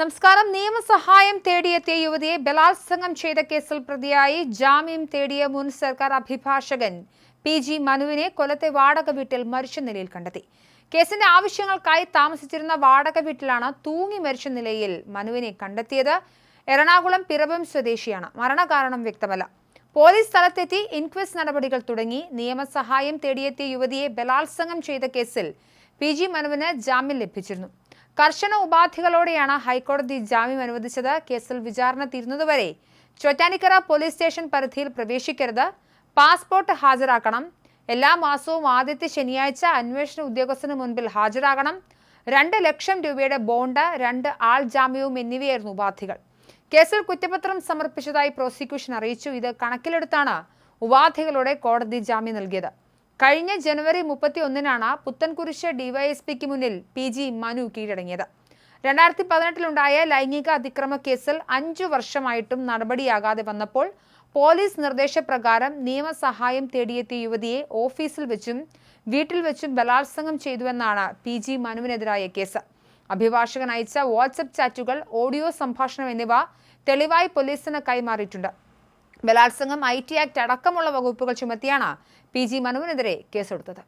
നമസ്കാരം. നിയമസഹായം തേടിയെത്തിയ യുവതിയെ ബലാത്സംഗം ചെയ്ത കേസിൽ പ്രതിയായി ജാമ്യം തേടിയ മുൻ സർക്കാർ അഭിഭാഷകൻ പി ജി മനുവിനെ കൊല്ലത്തെ വാടക വീട്ടിൽ മരിച്ച നിലയിൽ കണ്ടെത്തി. കേസിന്റെ ആവശ്യങ്ങൾക്കായി താമസിച്ചിരുന്ന വാടക വീട്ടിലാണ് തൂങ്ങി മരിച്ച നിലയിൽ മനുവിനെ കണ്ടെത്തിയത്. എറണാകുളം പിറവം സ്വദേശിയാണ്. മരണകാരണം വ്യക്തമല്ല. പോലീസ് സ്ഥലത്തെത്തി ഇൻക്വസ്റ്റ് നടപടികൾ തുടങ്ങി. നിയമസഹായം തേടിയെത്തിയ യുവതിയെ ബലാത്സംഗം ചെയ്ത കേസിൽ പി ജി മനുവിന് ജാമ്യം ലഭിച്ചിരുന്നു. കർശന ഉപാധികളോടെയാണ് ഹൈക്കോടതി ജാമ്യം അനുവദിച്ചത്. കേസിൽ വിചാരണ തീരുന്നതുവരെ ചൊറ്റാനിക്കര പോലീസ് സ്റ്റേഷൻ പരിധിയിൽ പ്രവേശിക്കരുത്. പാസ്പോർട്ട് ഹാജരാക്കണം. എല്ലാ മാസവും ആദ്യത്തെ ശനിയാഴ്ച അന്വേഷണ ഉദ്യോഗസ്ഥന് മുൻപിൽ ഹാജരാകണം. രണ്ട് ലക്ഷം രൂപയുടെ ബോണ്ട് രണ്ട് ആൾ ജാമ്യവും എന്നിവയായിരുന്നു ഉപാധികൾ. കേസിൽ കുറ്റപത്രം സമർപ്പിച്ചതായി പ്രോസിക്യൂഷൻ അറിയിച്ചു. ഇത് കണക്കിലെടുത്താണ് ഉപാധികളോടെ കോടതി ജാമ്യം നൽകിയത്. കഴിഞ്ഞ ജനുവരി മുപ്പത്തി ഒന്നിനാണ് പുത്തൻകുരിശ് ഡിവൈഎസ്പിക്ക് മുന്നിൽ പി ജി മനു കീഴടങ്ങിയത്. രണ്ടായിരത്തി പതിനെട്ടിലുണ്ടായ ലൈംഗിക അതിക്രമ കേസിൽ അഞ്ചു വർഷമായിട്ടും നടപടിയാകാതെ വന്നപ്പോൾ പോലീസ് നിർദ്ദേശപ്രകാരം നിയമസഹായം തേടിയെത്തിയ യുവതിയെ ഓഫീസിൽ വെച്ചും വീട്ടിൽ വെച്ചും ബലാത്സംഗം ചെയ്തുവെന്നാണ് പി ജി മനുവിനെതിരായ കേസ്. അഭിഭാഷകൻ അയച്ച വാട്സപ്പ് ചാറ്റുകൾ ഓഡിയോ സംഭാഷണം എന്നിവ തെളിവായി പോലീസിന് കൈമാറിയിട്ടുണ്ട്. ബലാത്സംഗം ഐ ടി ആക്ട് അടക്കമുള്ള വകുപ്പുകൾ ചുമത്തിയാണ് പി ജി മനുവിനെതിരെ കേസെടുത്തത്.